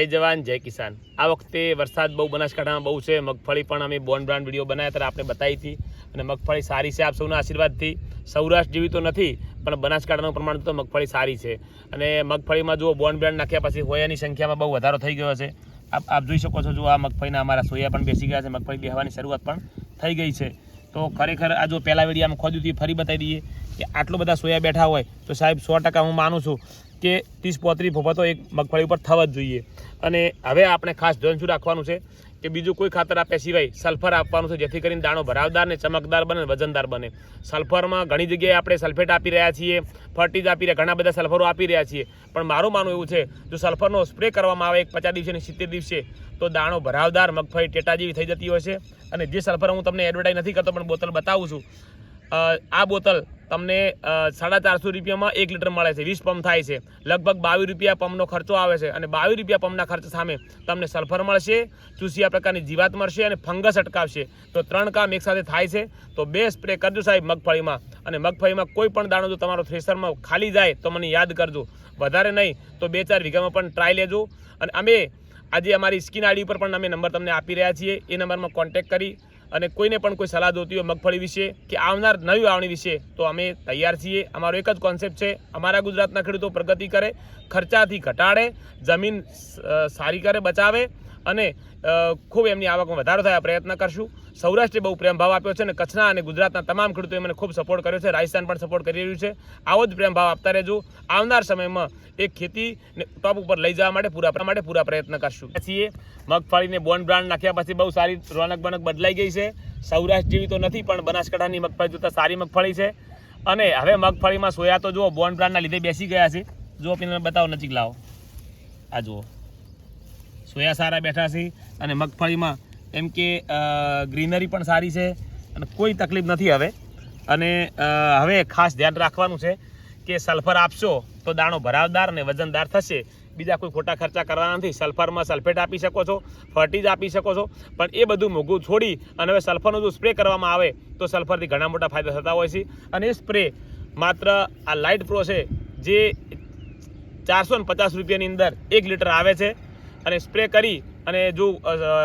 જય જવાન, જય કિસાન. આ વખતે વરસાદ બહુ બનાસકાંઠામાં બહુ છે. મગફળી પણ અમે બોન બ્રાન્ડ વીડિયો બનાવ્યા ત્યારે આપણે બતાવી હતી. અને મગફળી સારી છે આપ સૌના આશીર્વાદથી. સૌરાષ્ટ્ર જેવી તો નથી, પણ બનાસકાંઠાનું પ્રમાણ તો મગફળી સારી છે. અને મગફળીમાં જુઓ બોન બ્રાન્ડ નાખ્યા પછી હોયાની સંખ્યામાં બહુ વધારો થઈ ગયો છે. આપ આપ જોઈ શકો છો જો આ મગફળીના અમારા સોયા પણ બેસી ગયા છે. મગફળી બેહવાની શરૂઆત પણ થઈ ગઈ છે. તો ખરેખર આ જો પહેલા આમ ખોદ્યું હતી ફરી બતાવી દઈએ કે આટલો બધા સોયા બેઠા હોય, તો સાહેબ સો ટકા હું માનું છું. કે ત્રીસ પોત્રીસ ભોપા તો એક મગફળી ઉપર થવા જ જોઈએ. અને હવે આપણે ખાસ ધ્યાન શું રાખવાનું છે કે બીજું કોઈ ખાતર આપ્યા સિવાય સલ્ફર આપવાનું છે, જેથી કરીને દાણો ભરાવદાર ને ચમકદાર બને વજનદાર બને. સલ્ફરમાં ઘણી જગ્યાએ આપણે સલ્ફેટ આપી રહ્યા છીએ, ફર્ટીજ આપી રહ્યા, ઘણા બધા સલ્ફરો આપી રહ્યા છીએ. પણ મારું માનવું એવું છે, જો સલ્ફરનો સ્પ્રે કરવામાં આવે એક પચાસ દિવસે અને સિત્તેર દિવસે, તો દાણો ભરાવદાર, મગફળી ટેટા જેવી થઈ જતી હોય છે. અને જે સલ્ફર હું તમને એડવર્ટાઇઝ નથી કરતો, પણ બોતલ બતાવું છું આ બોતલ તમને સાડા ચારસો રૂપિયામાં એક લીટર મળે છે. વીસ પંપ થાય છે. લગભગ બાવીસ રૂપિયા પંપનો ખર્ચો આવે છે અને બાવીસ રૂપિયા પંપના ખર્ચ સામે તમને સલ્ફર મળશે, ચૂસિયા પ્રકારની જીવાત મળશે અને ફંગસ અટકાવશે. તો ત્રણ કામ એકસાથે થાય છે. તો બે સ્પ્રે કરજો સાહેબ મગફળીમાં. અને મગફળીમાં કોઈ પણ દાણો જો તમારો થ્રેસરમાં ખાલી જાય તો મને યાદ કરજો. વધારે નહીં તો બે ચાર વીઘામાં પણ ટ્રાય લેજો. અને અમે આજે અમારી સ્કીન આઈડી ઉપર પણ અમે નંબર તમને આપી રહ્યા છીએ. એ નંબરમાં કોન્ટેક્ટ કરી અને કોઈને પણ કોઈ સલાહ જોતી હોય મગફળી વિશે કે આવનાર નવી વાવણી વિશે, તો અમે તૈયાર છીએ. અમારો એક જ કોન્સેપ્ટ છે, અમારા ગુજરાતના ખેડૂતો પ્રગતિ કરે, ખર્ચાથી ઘટાડે, જમીન સારી કરે, બચાવે અને ખૂબ એમની આવકમાં વધારો થાય. પ્રયત્ન કરશું. સૌરાષ્ટ્રે બહુ પ્રેમ ભાવ આપ્યો છે અને કચ્છના અને ગુજરાતના તમામ ખેડૂતોએ મને ખૂબ સપોર્ટ કર્યો છે. રાજસ્થાન પણ સપોર્ટ કરી રહ્યું છે. આવો જ પ્રેમ ભાવ આપતા રહેજો. આવનાર સમયમાં એક ખેતીને ટોપ ઉપર લઈ જવા માટે પૂરા માટે પૂરા પ્રયત્ન કરશું. છીએ મગફળીને બોન બ્રાન્ડ નાખ્યા પછી બહુ સારી રોનક બનક બદલાઈ ગઈ છે. સૌરાષ્ટ્ર જેવી તો નથી, પણ બનાસકાંઠાની મગફળી જોતાં સારી મગફળી છે. અને હવે મગફળીમાં સોયા તો જુઓ બોન બ્રાન્ડના લીધે બેસી ગયા છે. જુઓ પીને બતાવો, નજીક લાવો. આ જુઓ. સોયા સારા બેઠા છે અને મગફળીમાં એમ કે ગ્રીનરી પણ સારી છે અને કોઈ તકલીફ નથી હવે. અને હવે ખાસ ધ્યાન રાખવાનું છે કે સલ્ફર આપશો તો દાણો ભરાવદાર અને વજનદાર થશે. બીજા કોઈ ખોટા ખર્ચા કરવાના નથી. સલ્ફરમાં સલ્ફેટ આપી શકો છો ફર્ટીજ આપી શકો છો, પણ એ બધું મોઘું છોડી અને હવે સલ્ફરનો જો સ્પ્રે કરવામાં આવે તો સલ્ફરથી ઘણા મોટા ફાયદા થતા હોય છે. અને એ સ્પ્રે માત્ર આ લાઇટ પ્રો છે, જે ચારસો ને પચાસ રૂપિયાની અંદર એક લીટર આવે છે. અને સ્પ્રે કરી અને જો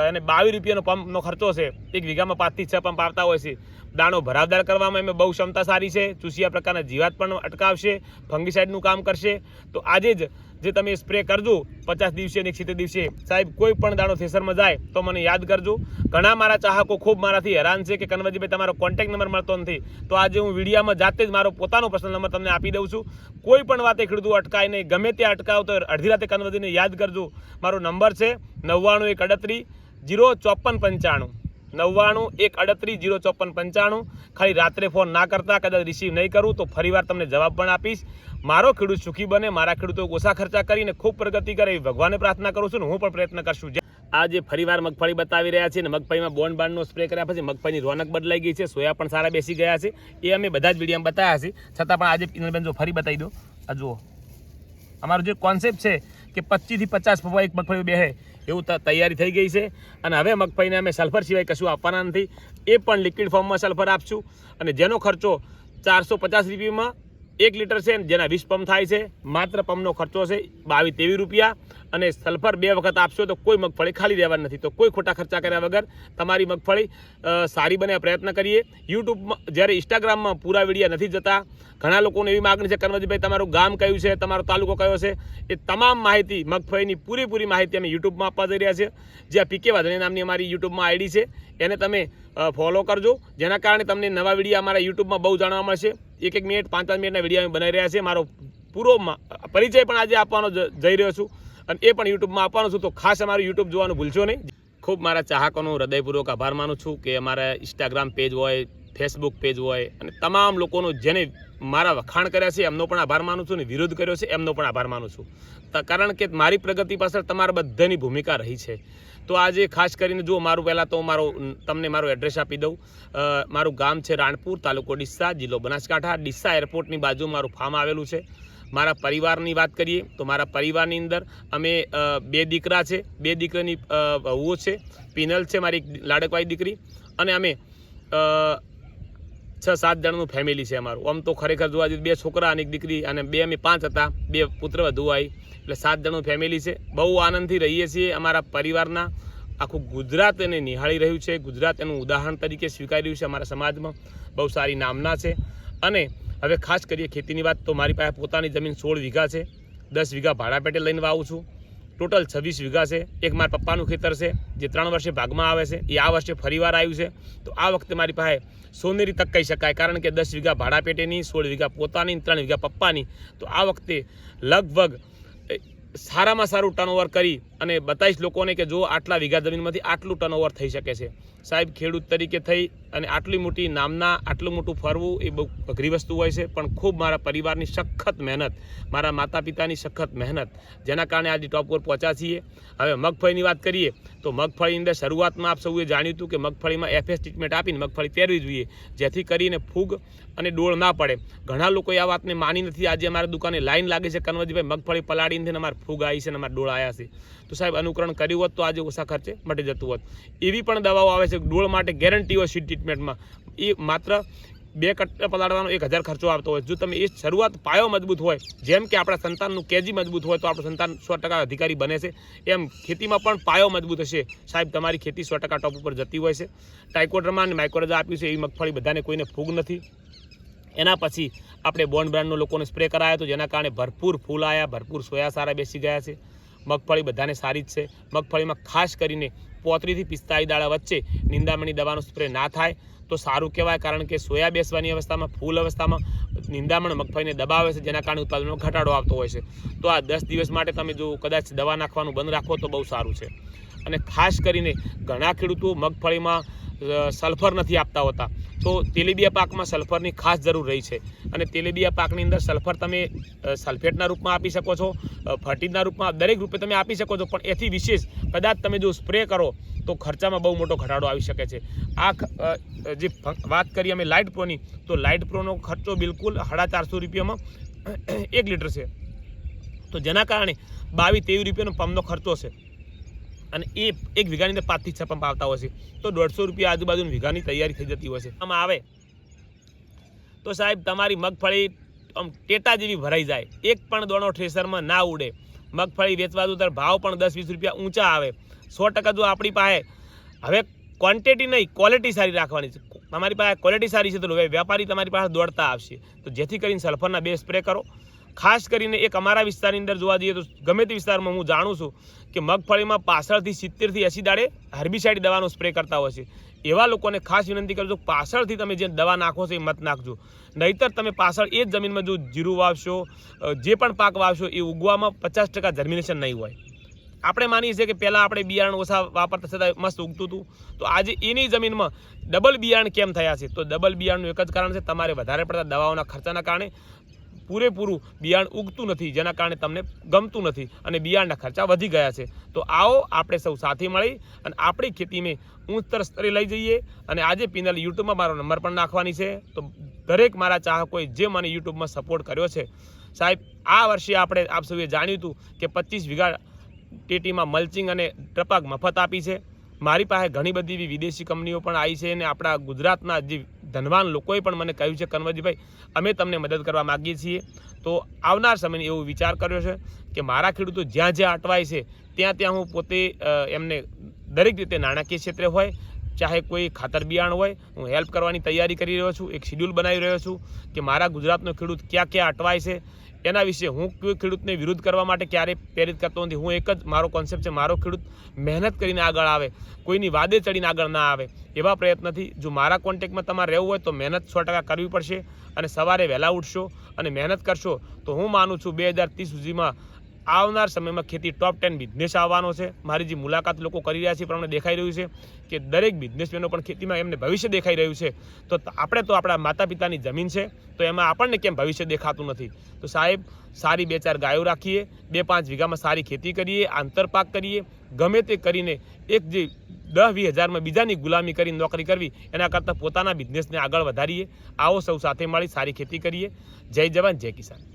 એને બાવીસ રૂપિયાનો પંપનો ખર્ચો છે, એક વીઘામાં પાંચથી છ પંપ આવતા હોય છે. દાણો ભરાવદાર કરવામાં એમાં બહુ ક્ષમતા સારી છે, ચૂસિયા પ્રકારના જીવાત પણ અટકાવશે ફંગીસાઇડનું કામ કરશે. તો આજે જ જે તમે સ્પ્રે કરજો, પચાસ દિવસે અને સિત્તેર દિવસે. સાહેબ, કોઈ પણ દાણો થેસરમાં જાય તો મને યાદ કરજો. ઘણા મારા ચાહકો ખૂબ મારાથી હેરાન છે કે કનવરજીભાઈ તમારો કોન્ટેક્ટ નંબર મળતો નથી. તો આજે હું વિડીયામાં જાતે જ મારો પોતાનો પર્સનલ નંબર તમને આપી દઉં છું. કોઈ પણ વાતે ખેડૂતો અટકાય નહીં, ગમે ત્યાં અટકાવ તો અડધી રાતે કનવરજીને યાદ કરજો. મારો નંબર છે નવ્વાણું એક અડત્રીસ, જીરો ચોપન પંચાણું. નવ્વાણું, એક અડત્રીસ, જીરો ચોપન પંચાણું. ખાલી રાત્રે ફોન ના કરતા, કદાચ રિસીવ નહીં કરું તો ફરીવાર તમને જવાબ પણ આપીશ. મારો ખેડૂત સુખી બને, મારા ખેડૂતો ઓછા ખર્ચા કરીને ખૂબ પ્રગતિ કરે એવી ભગવાનને પ્રાર્થના કરું છું ને હું પણ પ્રયત્ન કરશું. જે- આ ફરીવાર મગફળી બતાવી રહ્યા છે અને મગફળીમાં બોન્ડ બાંડનો સ્પ્રે કર્યા પછી મગફળીની રોનક બદલાઈ ગઈ છે, સોયા પણ સારા બેસી ગયા છે. એ અમે બધા જ વિડીયામાં બતાવ્યા છે. છતાં પણ આજે પિનલબેન જો ફરી બતાવી દો. આ જુઓ. અમારો જે કોન્સેપ્ટ છે કે પચીસથી પચાસ પપ્પા એક મગફળી બેહે એવું તૈયારી થઈ ગઈ છે. અને હવે મગફળીને અમે સલ્ફર સિવાય કશું આપવાના નથી. એ પણ લિક્વિડ ફોર્મમાં સલ્ફર આપશું. અને જેનો ખર્ચો ચારસો પચાસ રૂપિયામાં એક લીટર છે જેના વીસ પંપ થાય છે, માત્ર પંપનો ખર્ચો છે બાવીસ તેવીસ રૂપિયા. અને સલ્ફર બે વખત આપશો તો કોઈ મગફળી ખાલી રહેવાની નથી. તો કોઈ ખોટા ખર્ચા કર્યા વગર તમારી મગફળી સારી બને પ્રયત્ન કરીએ. યુટ્યુબમાં જ્યારે ઇન્સ્ટાગ્રામમાં પૂરા વિડીયા નથી જતા, ઘણા લોકોને એવી માગણી છે કનવરજીભાઈ તમારું ગામ કયું છે? તમારો તાલુકો કયો છે? એ તમામ માહિતી, મગફળીની પૂરેપૂરી માહિતી અમે યુટ્યુબમાં આપવા જઈ રહ્યા છે જે પીકે વાધણી નામની અમારી યુટ્યુબમાં આઈડી છે. એને તમે ફોલો કરજો. જેના કારણે તમને નવા વીડિયો અમારા યુટ્યુબમાં બહુ જાણવા મળશે. એક એક મિનિટ પાંચ પાંચ મિનિટના વીડિયો અમે બનાવી રહ્યા છે મારો પૂરો પરિચય પણ આજે આપવાનો જઈ રહ્યો છું. અને એ પણ યુટ્યુબમાં આપવાનો છું. તો ખાસ અમારું યુટ્યુબ જોવાનું ભૂલશો નહીં. ખૂબ મારા ચાહકોનો હૃદયપૂર્વક આભાર માનું છું કે અમારા ઇન્સ્ટાગ્રામ પેજ હોય ફેસબુક પેજ હોય, અને તમામ લોકોનો જેને મારા વખાણ કર્યા છે, એમનો પણ આભાર માનું છું અને વિરોધ કર્યો છે, એમનો પણ આભાર માનું છું. કારણ કે મારી પ્રગતિ પાછળ તમારા બધાની ભૂમિકા રહી છે. તો આજે ખાસ કરીને જો મારું પહેલાં તો મારો તમને મારું એડ્રેસ આપી દઉં. મારું ગામ છે રાણપુર, તાલુકો ડિસ્સા જિલ્લો બનાસકાંઠા. ડિસ્સા એરપોર્ટની બાજુ મારું ફાર્મ આવેલું છે. મારા પરિવારની વાત કરીએ તો મારા પરિવારની અંદર અમે બે દીકરા છે. બે દીકરાની વહુઓ છે. પિનલ છે મારી લાડકવાઈ દીકરી. અને અમે છ સાત જણનું ફેમિલી છે અમારું. આમ તો ખરેખર જોવા જઈએ બે છોકરા અને એક દીકરી અને બે અમે પાંચ હતા, બે પુત્ર વધુ આવી એટલે સાત જણનું ફેમિલી છે. બહુ આનંદથી રહીએ છીએ અમારા પરિવારના. આખું ગુજરાત એને નિહાળી રહ્યું છે. ગુજરાત એનું ઉદાહરણ તરીકે સ્વીકારી રહ્યું છે અમારા સમાજમાં. બહુ સારી નામના છે. અને હવે ખાસ કરીએ ખેતીની વાત તો મારી પાસે પોતાની જમીન સોળ વીઘા છે. દસ વીઘા ભાડા પેટે લઈને વાવું છું. ટોટલ છવ્વીસ વીઘા છે. એક મારા પપ્પાનું ખેતર છે, જે ત્રણ વર્ષે ભાગમાં આવે છે. એ આ વર્ષે ફરીવાર આવ્યું છે. તો આ વખતે મારી પાસે સોનેરી તક કહી શકાય, કારણ કે દસ વીઘા ભાડા પેટેની, સોળ વીઘા પોતાની, ત્રણ વીઘા પપ્પાની. તો આ વખતે લગભગ સારામાં સારું ટર્નઓવર કરી અને બતાવીશ લોકોને કે જો આટલા વીઘા જમીનમાંથી આટલું ટર્નઓવર થઈ શકે છે. સાહેબ, ખેડૂત તરીકે થઈ અને આટલી મોટી નામના, આટલું મોટું ફરવું એ બહુ અઘરી વસ્તુ હોય છે, પણ ખૂબ મારા પરિવારની સખત મહેનત, મારા માતા પિતાની સખત મહેનત, જેના કારણે આજે ટોપ પર પહોંચ્યા છીએ. હવે મગફળીની વાત કરીએ, તો મગફળીની અંદર શરૂઆતમાં આપ સૌએ જાણ્યું હતું કે મગફળીમાં એફએસ ટ્રીટમેન્ટ આપીને મગફળી પહેરવી જોઈએ, જેથી કરીને ફૂગ અને ડોળ ના પડે. ઘણા લોકોએ આ વાતને માની નથી, આજે અમારા દુકાને લાઈન લાગે છે, કનવજીભાઈ, મગફળી પલાળીને અમારે ફૂગ આવી છે અને અમારા ડોળ આવ્યા છે. તો સાહેબ, અનુકરણ કર્યું હોત તો આજે ઓછા ખર્ચે મટી જતું હોત. એવી પણ દવાઓ આવે છે, ડોળ માટે ગેરંટી હોય સીડ ટ્રીટમેન્ટમાં એ માત્ર બે કટ્ટા પલાળવાનો એક હજાર ખર્ચો આવતો હોય. જો તમે એ શરૂઆત પાયો મજબૂત હોય, જેમ કે આપણા સંતાનનું કેજી મજબૂત હોય, તો આપણું સંતાન સો ટકા અધિકારી બને છે. એમ ખેતીમાં પણ પાયો મજબૂત હશે. સાહેબ, તમારી ખેતી સો ટકા ટોપ ઉપર જતી હોય છે. ટાઇકોડ્રમા અને માઇક્રોરજા આપ્યું છે, એવી મગફળી બધાને કોઈને ફૂગ નથી. એના પછી આપણે બોન્ડ બ્રાન્ડનો લોકોને સ્પ્રે કરાયો તો જેના કારણે ભરપૂર ફૂલ આવ્યા ભરપૂર સોયા સારા બેસી ગયા છે. મગફળી બધાને સારી જ છે. મગફળીમાં ખાસ કરીને પોત્રીથી પિસ્તાળીસ દાડા વચ્ચે નિંદામણી દવાનો સ્પ્રે ના થાય તો સારું કહેવાય કારણ કે સોયા બેસવાની અવસ્થામાં, ફૂલ અવસ્થામાં નિંદામણ મગફળીને દબાવે છે, જેના કારણે ઉત્પાદનમાં ઘટાડો આવતો હોય છે. તો આ દસ દિવસ માટે તમે જો કદાચ દવા નાખવાનું બંધ રાખો તો બહુ સારું છે. અને ખાસ કરીને ઘણા ખેડૂતો મગફળીમાં સલ્ફર નથી આપતા હોતા. તો તેલીબિયા પાકમાં સલ્ફરની ખાસ જરૂર રહી છે. અને તેલીબિયા પાકની અંદર સલ્ફર તમે સલ્ફેટના રૂપમાં આપી શકો છો અ, રૂપમાં દરેક રૂપે તમે આપી શકો છો પણ એથી વિશેષ કદાચ તમે જો સ્પ્રે કરો તો ખર્ચામાં બહુ મોટો ઘટાડો આવી શકે છે. આ જે વાત કરી અમે લાઇટ પ્રોની તો લાઇટ પ્રોનો ખર્ચો બિલકુલ સાડા ચારસો રૂપિયામાં એક લીટર છે. તો જેના કારણે બાવીસ તેવીસ રૂપિયાનો પંપનો ખર્ચો છે અને એ એક વીઘાની અંદર પાંચથી છ પંપ આવતા હોય છે. તો દોઢસો રૂપિયા આજુબાજુની વીઘાની તૈયારી થઈ જતી હોય છે. આમાં આવે. તો સાહેબ, તમારી મગફળી આમ ટેટા જેવી ભરાઈ જાય. એક પણ દોણો થ્રેસરમાં ના ઉડે. મગફળી વેચવા ત્યારે ભાવ પણ દસ વીસ રૂપિયા ઊંચા આવે. સો ટકા જો આપણી પાસે હવે ક્વોન્ટિટી નહીં ક્વોલિટી સારી રાખવાની છે. તમારી પાસે ક્વોલિટી સારી છે તો વેપારી તમારી પાસે દોડતા આવશે. તો જેથી કરીને સલ્ફરના બે સ્પ્રે કરો. ખાસ કરીને એક અમારા વિસ્તારની અંદર જોવા જઈએ તો ગમે તે વિસ્તારમાં હું જાણું છું કે મગફળીમાં પાછળથી સિત્તેરથી એંસી દાડે હર્બિસાઇડ દવાનો સ્પ્રે કરતા હોય છે. એવા લોકોને ખાસ વિનંતી કરજો પાછળથી તમે જે દવા નાખો છો એ મત નાખજો. નહીતર તમે પાછળ એ જ જમીનમાં જો જીરું વાવશો જે પણ પાક વાવશો એ ઉગવામાં પચાસ ટકા જર્મિનેશન નહીં હોય. આપણે માનીએ છીએ કે પહેલાં આપણે બિયારણ ઓછા વાપરતા છતાં મસ્ત ઉગતું હતું. તો આજે એની જમીનમાં ડબલ બિયારણ કેમ થયા છે? તો ડબલ બિયારણનું એક જ કારણ છે, તમારે વધારે પડતા દવાઓના ખર્ચાના કારણે પૂરેપૂરું બિયારણ ઉગતું નથી, જેના કારણે તમને ગમતું નથી અને બિયારણના ખર્ચા વધી ગયા છે. તો આવો આપણે સૌ સાથે મળી અને આપણી ખેતીને ઊંચતર સ્તરે લઈ જઈએ અને આજે પિનલ યુટ્યુબમાં મારો નંબર પણ નાખવાની છે. તો દરેક મારા ચાહકોએ જે મને યુટ્યુબમાં સપોર્ટ કર્યો છે, સાહેબ, આ વર્ષે આપણે આપ સૌએ જાણ્યું હતું કે પચીસ વીઘા ટેટીમાં મલ્ચિંગ અને ટપાક મફત આપી છે. મારી પાસે ઘણી બધી એવી વિદેશી કંપનીઓ પણ આવી છે અને આપણા ગુજરાતના જે ધનવાન લોકોએ પણ મને કહ્યું છે, કનવરજીભાઈ, અમે તમને મદદ કરવા માગીએ છીએ. તો આવનાર સમયને એવો વિચાર કર્યો છે કે મારા ખેડૂતો જ્યાં જ્યાં અટવાય છે, ત્યાં ત્યાં હું પોતે એમને દરેક રીતે નાણાકીય ક્ષેત્રે હોય ચાહે કોઈ ખાતર બિયારણ હોય, હું હેલ્પ કરવાની તૈયારી કરી રહ્યો છું, એક શિડ્યુલ બનાવી રહ્યો છું કે મારા ગુજરાતનો ખેડૂત ક્યાં ક્યાં અટવાય છે, એના વિશે હું કોઈ ખેડૂતને વિરુદ્ધ કરવા માટે ક્યારેય પ્રેરિત કરતો નથી. હું એક જ, મારો કોન્સેપ્ટ છે, મારો ખેડૂત મહેનત કરીને આગળ આવે, કોઈની વાદે ચડીને આગળ ના આવે, એવા પ્રયત્નથી જો મારા કોન્ટેક્ટમાં તમારે રહેવું હોય તો મહેનત સો ટકા કરવી પડશે અને સવારે વહેલા ઉઠશો અને મહેનત કરશો તો હું માનું છું, બે હજાર ત્રીસ સુધીમાં આવનાર સમયમાં ખેતી ટોપ ટેન બિઝનેસ આવવાનો છે. મારી જે મુલાકાત લોકો કરી રહ્યા છે એ પ્રમાણે દેખાઈ રહ્યું છે કે દરેક બિઝનેસમેનો પણ ખેતીમાં એમને ભવિષ્ય દેખાઈ રહ્યું છે. તો આપણે તો આપણા માતા પિતાની જમીન છે, તો એમાં આપણને કેમ ભવિષ્ય દેખાતું નથી? તો સાહેબ, સારી બે ચાર ગાયો રાખીએ, બે પાંચ વીઘામાં સારી ખેતી કરીએ આંતરપાક કરીએ, ગમે તે કરીને એક જે દસ વીસ હજારમાં બીજાની ગુલામી કરીને નોકરી કરવી, એના કરતાં પોતાના બિઝનેસને આગળ વધારીએ, આવો સૌ સાથે મળી સારી ખેતી કરીએ. જય જવાન, જય કિસાન.